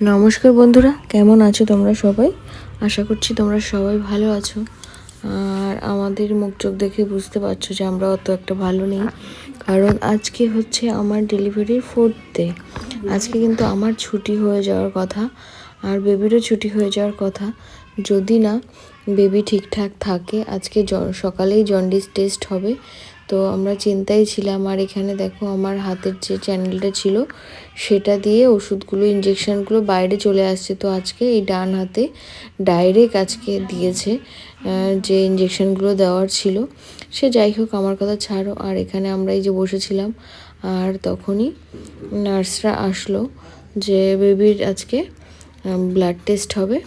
নমস্কার বন্ধুরা, কেমন আছো তোমরা সবাই? আশা করছি তোমরা সবাই ভালো আছো। আর আমাদের মুখ চোখ দেখে বুঝতে পারছ যে আমরা অত একটা ভালো নেই। কারণ আজকে হচ্ছে আমার ডেলিভারির ফোর্থ ডে আজকে কিন্তু আমার ছুটি হয়ে যাওয়ার কথা, আর বেবিরও ছুটি হয়ে যাওয়ার কথা। যদি না বেবি ঠিকঠাক থাকে, আজকে সকালেই জন্ডিস টেস্ট হবে। তো আমরা চিন্তায় ছিলাম, আর এখানে দেখো আমার হাতের যে চ্যানেলটা ছিল, সেটা দিয়ে ওষুধগুলো ইঞ্জেকশনগুলো বাইরে চলে আসছে। তো আজকে এই ডান হাতে ডাইরেক্ট আজকে দিয়েছে যে ইঞ্জেকশনগুলো দেওয়ার ছিল। সে যাই হোক, আমার কথা ছাড়ো। আর এখানে আমরা এই যে বসেছিলাম, আর তখনই নার্সরা আসলো যে বেবির আজকে ব্লাড টেস্ট হবে।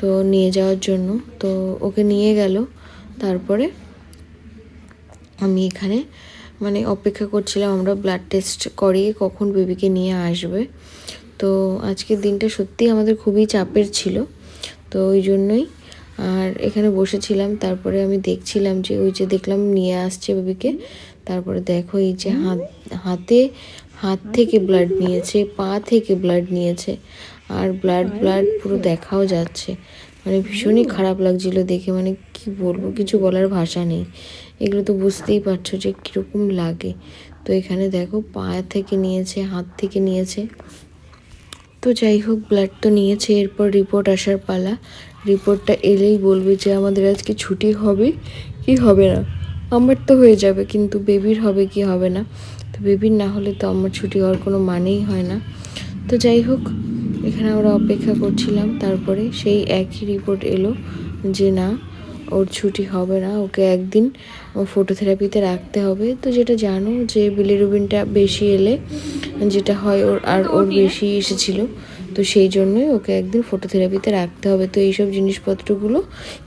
তো নিয়ে যাওয়ার জন্য। তো ওকে নিয়ে গেল। তারপরে আমি এখানে মানে অপেক্ষা করছিলাম আমরা ব্লাড টেস্ট করিয়ে কখন বেবিকে নিয়ে আসবে। তো আজকের দিনটা সত্যিই আমাদের খুবই চাপের ছিল। তো ওই জন্যই আর এখানে বসেছিলাম। তারপরে আমি দেখছিলাম যে ওই যে দেখলাম নিয়ে আসছে বেবিকে। তারপরে দেখো এই যে হাত, হাতে হাত থেকে ব্লাড নিয়েছে, পা থেকে ব্লাড নিয়েছে। আর ব্লাড ব্লাড পুরো দেখাও যাচ্ছে। মানে ভীষণই খারাপ লাগছিল দেখে মানে কি বলব কিছু বলার ভাষা নেই। এগুলো তো বুঝতেই পারছ যে কীরকম লাগে। তো এখানে দেখো পা থেকে নিয়েছে হাত থেকে নিয়েছে। তো যাই হোক ব্লাড তো নিয়েছে এরপর রিপোর্ট আসার পালা। রিপোর্টটা এলেই বলবে যে আমাদের আজকে ছুটি হবে কি হবে না? আমার তো হয়ে যাবে কিন্তু বেবির হবে কি হবে না? তো বেবির না হলে তো আমার ছুটি হওয়ার কোনো মানেই হয় না। তো যাই হোক এখানে আমরা অপেক্ষা করছিলাম তারপরে সেই একই রিপোর্ট এলো যে না ওর ছুটি হবে না ওকে একদিন ফটোথেরাপিতে রাখতে হবে। তো যেটা জানো যে বিলিরুবিনটা বেশি এলে যেটা হয় ওর আর ওর বেশি এসেছিল তো সেই জন্যই ওকে একদিন ফটোথেরাপিতে রাখতে হবে। তো এইসব জিনিসপত্রগুলো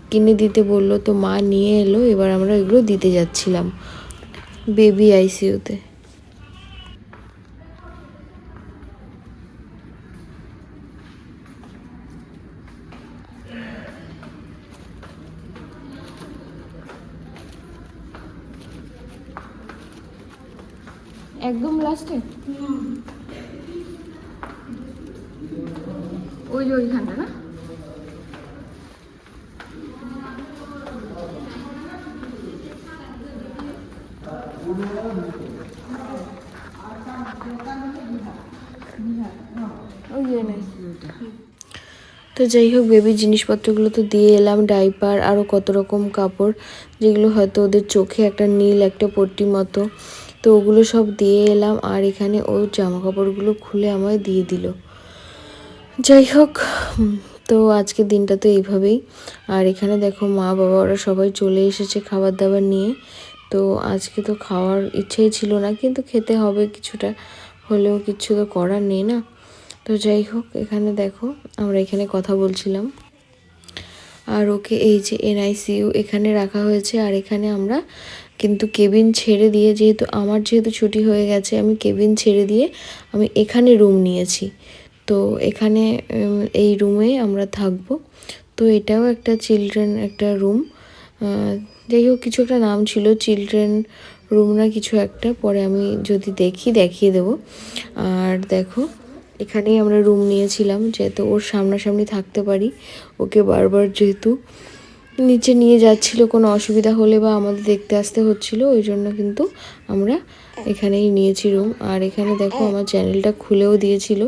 কিনে দিতে বলল তো মা নিয়ে এলো এবার আমরা এগুলো দিতে যাচ্ছিলাম বেবি আইসিইউতে একদম লাস্টে ওই যে ওইখানটা না। তো যাই হোক বেবির জিনিসপত্রগুলো তো দিয়ে এলাম ডাইপার আরও কত রকম কাপড়, যেগুলো হয়তো ওদের চোখে একটা নীল, একটা পট্টি মতো। তো ওগুলো সব দিয়ে এলাম আর এখানে ও জামা কাপড়গুলো খুলে আমায় দিয়ে দিল। যাই হোক তো আজকের দিনটা তো এইভাবেই। আর এখানে দেখো মা বাবা, ওরা সবাই চলে এসেছে খাবার দাবার নিয়ে। তো আজকে তো খাওয়ার ইচ্ছেই ছিল না, কিন্তু খেতে হবে কিছুটা। হলেও কিছু তো করার নেই না। তো যাই হোক, এখানে দেখো আমরা এখানে কথা বলছিলাম। আর ওকে এই যে এনআইসিইউ এখানে রাখা হয়েছে, আর এখানে আমরা কিন্তু কেবিন ছেড়ে দিয়ে যেহেতু আমার যেহেতু ছুটি হয়ে গেছে, আমি কেবিন ছেড়ে দিয়ে আমি এখানে রুম নিয়েছি। তো এখানে এই রুমে আমরা থাকব। তো এটাও একটা চিলড্রেন একটা রুম যাই হোক, কিছু একটা নাম ছিল চিলড্রেন রুম না কিছু একটা। পরে আমি যদি দেখি, দেখিয়ে দেবো। আর দেখো, এখানেই আমরা রুম নিয়েছিলাম, যেহেতু ওর সামনাসামনি থাকতে পারি। ওকে বারবার যেহেতু নিচে নিয়ে যাচ্ছিল, কোনো অসুবিধা হলে বা আমাদের দেখতে আসতে হচ্ছিল, ওই জন্য কিন্তু আমরা এখানেই নিয়েছি রুম আর এখানে দেখো আমার চ্যানেলটা খুলেও দিয়েছিল।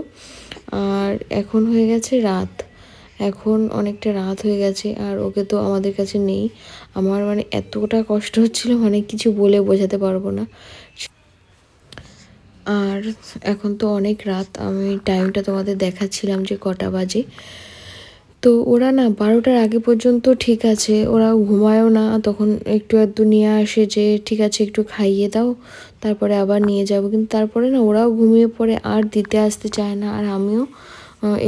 আর এখন হয়ে গেছে রাত। এখন অনেকটা রাত হয়ে গেছে, আর ওকে তো আমাদের কাছে নেই। আমার মানে এতটা কষ্ট হচ্ছিল মানে কিছু বলে বোঝাতে পারব না। আর এখন তো অনেক রাত, আমি টাইমটা তোমাদের দেখাচ্ছিলাম যে কটা বাজে। তো ওরা না বারোটার আগে পর্যন্ত ঠিক আছে, ওরা ঘুমায়ও না, তখন একটু একটু নিয়ে আসে যে ঠিক আছে একটু খাইয়ে দাও, তারপরে আবার নিয়ে যাব। কিন্তু তারপরে না ওরাও ঘুমিয়ে পড়ে, আর দিতে আসতে চায় না। আর আমিও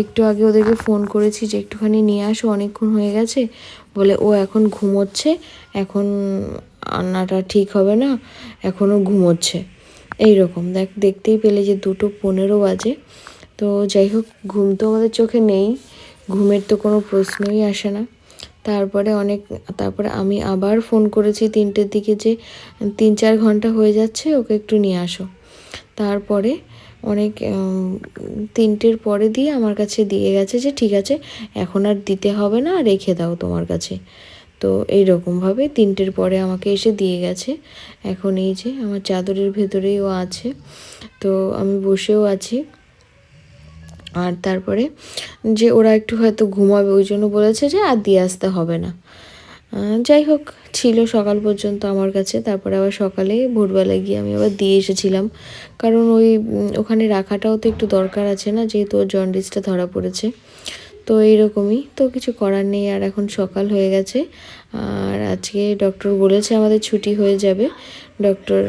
একটু আগে ওদেরকে ফোন করেছি যে একটুখানি নিয়ে আসো, অনেকক্ষণ হয়ে গেছে। বলে ও এখন ঘুমোচ্ছে, এখন রান্নাটা ঠিক হবে না, এখনও ঘুমোচ্ছে। এই রকম দেখ, দেখতেই পেলে যে দুটো পনেরো বাজে। তো যাই হোক, ঘুম তো আমাদের চোখে নেই। ঘুমের তো কোনো প্রশ্নই আসে না। তারপরে অনেক, তারপরে আমি আবার ফোন করেছি তিনটের দিকে যে তিন চার ঘণ্টা হয়ে যাচ্ছে, ওকে একটু নিয়ে আসো। তারপরে অনেক তিনটের পরে দিয়ে আমার কাছে দিয়ে গেছে যে, ঠিক আছে, এখন আর দিতে হবে না, রেখে দাও তোমার কাছে। তো এইরকমভাবে তিনটের পরে আমাকে এসে দিয়ে গেছে। এখন এই যে, আমার চাদরের ভেতরেই ও আছে। তো আমি বসেও আছি। আর তারপরে যে ওরা একটু হয়তো ঘুমাবে ওই জন্য বলেছে যে আর দিয়ে আসতে হবে না। যাই হোক, ছিল সকাল পর্যন্ত আমার কাছে, তারপরে আবার সকালে ভোরবেলায় গিয়ে আমি আবার দিয়ে এসেছিলাম। কারণ ওই ওখানে রাখাটাও তো একটু দরকার আছে না, যেহেতু ওর জন্ডিসটা ধরা পড়েছে। তো এইরকমই, তো কিছু করার নেই, আর এখন সকাল হয়ে গেছে। আর আজকে ডক্টর বলেছে আমাদের ছুটি হয়ে যাবে। ডক্টর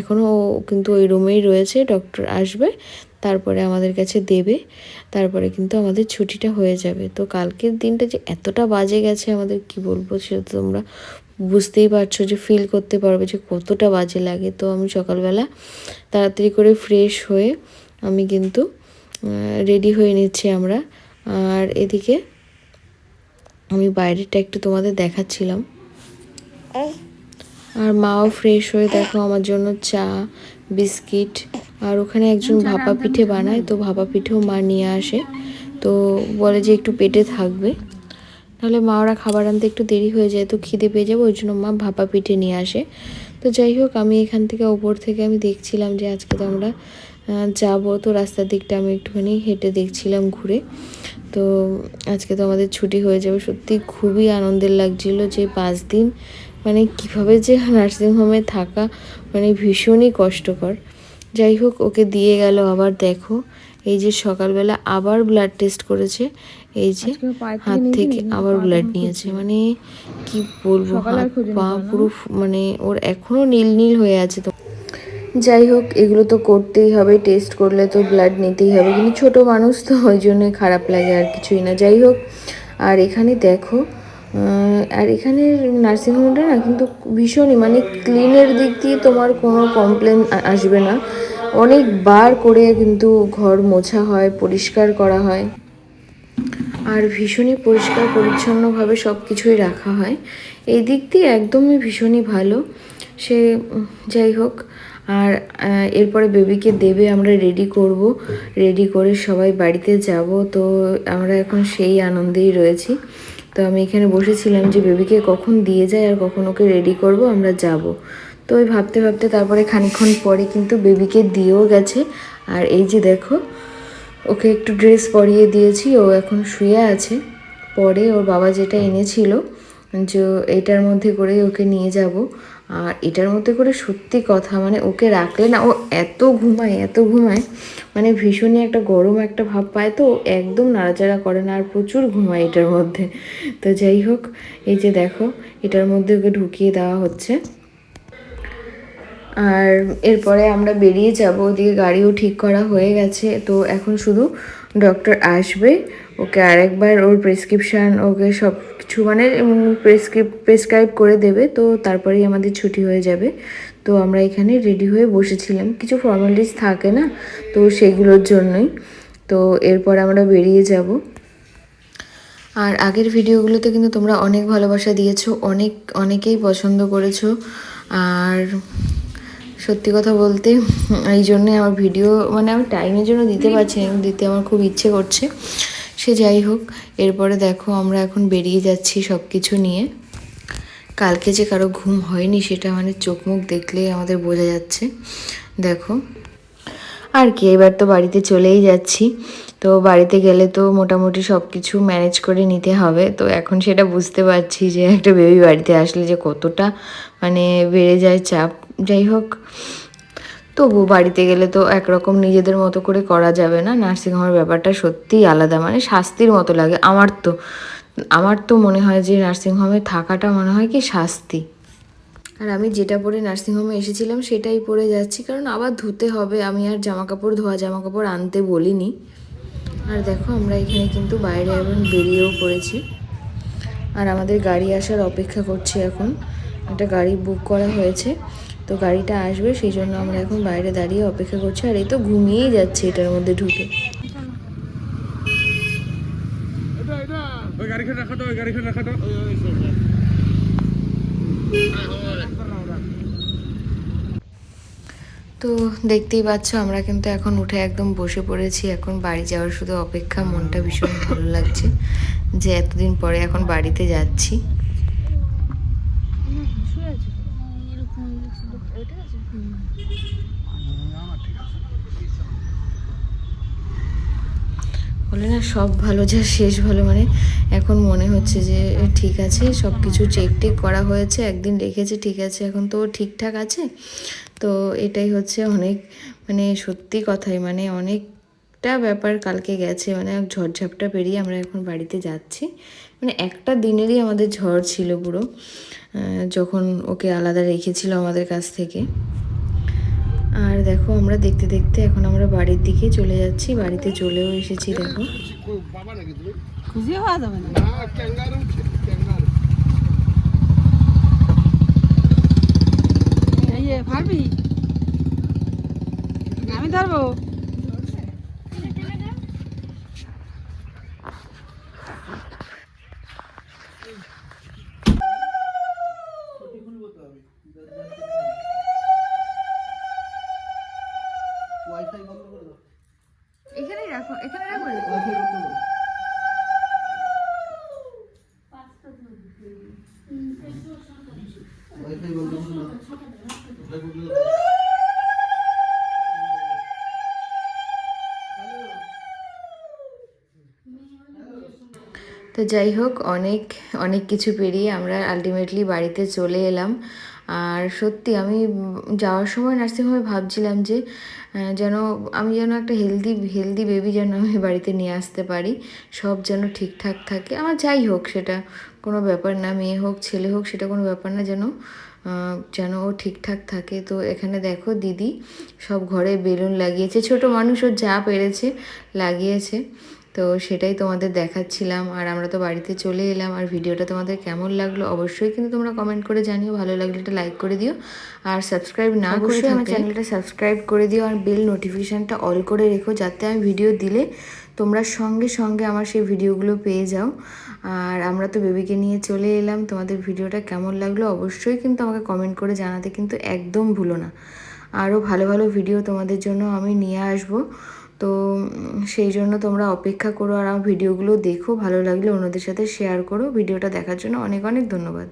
এখনও কিন্তু ওই রুমেই রয়েছে ডক্টর আসবে। তারপরে আমাদের কাছে দেবে, তারপরে কিন্তু আমাদের ছুটিটা হয়ে যাবে। তো কালকের দিনটা যে এতটা বাজে গেছে আমাদের, কি বলব সেটা তোমরা বুঝতেই পারছ যে ফিল করতে পারবে যে কতটা বাজে লাগে। তো আমি সকালবেলা তাড়াতাড়ি করে ফ্রেশ হয়ে আমি কিন্তু রেডি হয়ে নিচ্ছি আমরা। আর এদিকে আমি বাইরেটা একটু তোমাদের দেখাচ্ছিলাম। আর মাও ফ্রেশ হয়ে দেখো আমার জন্য চা বিস্কিট আর ওখানে একজন ভাপা পিঠে বানায় তো ভাপা পিঠেও মা নিয়ে আসে। তো বলে যে একটু পেটে থাকবে। নাহলে মা ওরা খাবার আনতে একটু দেরি হয়ে যায় তো খিদে পেয়ে যাবে ওই জন্য মা ভাপা পিঠে নিয়ে আসে। তো যাই হোক আমি এখান থেকে ওপর থেকে আমি দেখছিলাম যে আজকে তো আমরা যাব। তো রাস্তার দিকটা আমি একটুখানি হেঁটে দেখছিলাম ঘুরে। তো আজকে তো আমাদের ছুটি হয়ে যাবে। সত্যি খুবই আনন্দের লাগছিল যে পাঁচ দিন মানে কীভাবে যে নার্সিংহোমে থাকা মানে ভীষণই কষ্টকর। যাই হোক ওকে দিয়ে গেল আবার দেখো এই যে সকালবেলা আবার ব্লাড টেস্ট করেছে এই যে হাত থেকে আবার ব্লাড নিয়েছে। মানে কি বলব হাত পা পুরো মানে ওর এখনও নীল নীল হয়ে আছে তো। যাই হোক এগুলো তো করতেই হবে টেস্ট করলে তো ব্লাড নিতেই হবে কিন্তু ছোট মানুষ তো ওই জন্যই খারাপ লাগে আর কিছুই না। যাই হোক আর এখানে দেখো আর এখানে নার্সিংহোমটা না কিন্তু ভীষণই মানে ক্লিনের দিক দিয়ে তোমার কোনো কমপ্লেন আসবে না। অনেকবার করে কিন্তু ঘর মোছা হয়, পরিষ্কার করা হয়। আর ভীষণই পরিষ্কার, পরিচ্ছন্নভাবে সব কিছুই রাখা হয়। এই দিক দিয়ে একদমই ভীষণই ভালো। সে, যাই হোক, আর এরপরে বেবিকে দেবে আমরা রেডি করব। রেডি করে সবাই বাড়িতে যাব, তো আমরা এখন সেই আনন্দেই রয়েছি। তো আমি এখানে বসেছিলাম যে বেবিকে কখন দিয়ে যায় আর কখন ওকে রেডি করব, আমরা যাব। তো ওই ভাবতে ভাবতে তারপরে খানিক্ষণ পরে কিন্তু বেবিকে দিয়েও গেছে। আর এই যে দেখো, ওকে একটু ড্রেস পরিয়ে দিয়েছি, ও এখন শুয়ে আছে। পরে ওর বাবা যেটা এনেছিল যে এটার মধ্যে করে ওকে নিয়ে যাব। আর এটার মধ্যে করে সত্যি কথা মানে ওকে রাখলে না, ও এত ঘুমায় এত ঘুমায় মানে ভীষণই একটা গরম একটা ভাব পায় তো একদম নাড়াচাড়া করে না, আর প্রচুর ঘুমায় এটার মধ্যে। তো যাই হোক, এই যে দেখো, এটার মধ্যে ওকে ঢুকিয়ে দেওয়া হচ্ছে। আর এরপরে আমরা বেরিয়ে যাব, ওদিকে গাড়িও ঠিক করা হয়ে গেছে, তো এখন শুধু ডক্টর আসবে, ওকে আরেকবার ওর প্রেসক্রিপশান ওকে সব কিছু মানে প্রেসক্রিপ প্রেসক্রাইব করে দেবে, তো তারপরেই আমাদের ছুটি হয়ে যাবে। তো আমরা এখানে রেডি হয়ে বসেছিলাম। কিছু ফর্মালিটিস থাকে না, তো সেগুলোর জন্যই। তো এরপর আমরা বেরিয়ে যাব। আর আগের ভিডিওগুলোতে কিন্তু তোমরা অনেক ভালোবাসা দিয়েছ, অনেক, অনেকেই পছন্দ করেছ। আর সত্যি কথা বলতে, এই জন্যে আমার ভিডিও মানে আমি টাইমের জন্য দিতে পারছি না দিতে আমার খুব ইচ্ছে করছে। সে যাই হোক, এরপরে দেখো আমরা এখন বেরিয়ে যাচ্ছি সব কিছু নিয়ে। কালকে যে কারও ঘুম হয়নি, সেটা মানে চোখ মুখ দেখলে আমাদের বোঝা যাচ্ছে। দেখো, আর কি, এবার তো বাড়িতে চলেই যাচ্ছি। তো বাড়িতে গেলে তো মোটামুটি সব কিছু ম্যানেজ করে নিতে হবে। তো এখন সেটা বুঝতে পারছি যে একটা বেবি বাড়িতে আসলে যে কতটা মানে বেড়ে যায় চাপ যাই হোক তবু বাড়িতে গেলে তো একরকম নিজেদের মতো করে করা যাবে না। নার্সিংহোমের ব্যাপারটা সত্যিই আলাদা মানে শাস্তির মতো লাগে। আমার তো আমার তো মনে হয় যে নার্সিংহোমে থাকাটা মনে হয় কি শাস্তি। আর আমি যেটা পরে নার্সিংহোমে এসেছিলাম সেটাই পরে যাচ্ছি, কারণ আবার ধুতে হবে। আমি আর জামা কাপড় ধোয়া জামা কাপড় আনতে বলিনি। আর দেখো, আমরা এখানে কিন্তু বাইরে এখন বেরিয়েও পড়েছি। আর আমাদের গাড়ি আসার অপেক্ষা করছি এখন। একটা গাড়ি বুক করা হয়েছে। তো গাড়িটা আসবে, সেই জন্য আমরা এখন বাইরে দাঁড়িয়ে অপেক্ষা করছি, আর এই তো ঘুমিয়েই যাচ্ছে এটার মধ্যে ঢুকে। তো দেখতেই পাচ্ছ, আমরা কিন্তু এখন উঠে একদম বসে পড়েছি, এখন বাড়ি যাওয়ার শুধু অপেক্ষা, মনটা ভীষণ ভালো লাগছে যে এতদিন পরে এখন বাড়িতে যাচ্ছি। বলে না, সব ভালো, যা শেষ ভালো মানে এখন মনে হচ্ছে যে ঠিক আছে সব কিছু চেক টেক করা হয়েছে, একদিন রেখেছে, ঠিক আছে, এখন তো ঠিকঠাক আছে। তো এটাই হচ্ছে অনেক মানে সত্যি কথাই মানে অনেকটা ব্যাপার কালকে গেছে মানে ঝড়ঝাপটা পেরিয়ে আমরা এখন বাড়িতে যাচ্ছি। মানে একটা দিনেরই আমাদের ঝড় ছিল পুরো যখন ওকে আলাদা রেখেছিল আমাদের কাছ থেকে। আর দেখো আমরা দেখতে দেখতে এখন আমরা বাড়ির দিকে চলে যাচ্ছি। বাড়িতে চলেও এসেছি দেখো। বাবা নাকি তুমি? খুঁজে পাওয়া যাবে না? না ক্যাঙ্গারু ক্যাঙ্গারু। এই যে আমি ধরবো? তো যাই হোক, অনেক অনেক কিছু পেরিয়ে আমরা আলটিমেটলি বাড়িতে চলে এলাম। আর সত্যি আমি যাওয়ার সময় নার্সিংহোমে ভাবছিলাম যে যেন আমি যেন একটা হেলদি হেলদি বেবি যেন আমি বাড়িতে নিয়ে আসতে পারি, সব যেন ঠিকঠাক থাকে। আমার যাই হোক, সেটা কোনো ব্যাপার না, মেয়ে হোক, ছেলে হোক, সেটা কোনো ব্যাপার না, যেন যেন ও ঠিকঠাক থাকে। তো এখানে দেখো দিদি সব ঘরে বেলুন লাগিয়েছে, ছোট মানুষ ও যা পেরেছে লাগিয়েছে। তো সেটাই তোমাদের দেখাচ্ছিলাম আর আমরা তো বাড়িতে চলে এলাম। আর ভিডিওটা তোমাদের কেমন লাগল অবশ্যই কিন্তু তোমরা কমেন্ট করে জানিও। ভালো লাগলে একটা লাইক করে দিও। আর সাবস্ক্রাইব না করে আমার চ্যানেলটা সাবস্ক্রাইব করে দিও আর বেল নোটিফিকেশানটা অল করে রেখো যাতে আমি ভিডিও দিলে তোমরা সঙ্গে সঙ্গে আমার সেই ভিডিওগুলো পেয়ে যাও। আর আমরা তো বেবিকে নিয়ে চলে এলাম। তোমাদের ভিডিওটা কেমন লাগল অবশ্যই কিন্তু আমাকে কমেন্ট করে জানাতে কিন্তু একদম ভুলো না। আরও ভালো ভালো ভিডিও তোমাদের জন্য আমি নিয়ে আসব। তো সেই জন্য তোমরা অপেক্ষা করো আর আমার ভিডিওগুলো দেখো, ভালো লাগলে অন্যদের সাথে শেয়ার করো। ভিডিওটা দেখার জন্য অনেক অনেক ধন্যবাদ।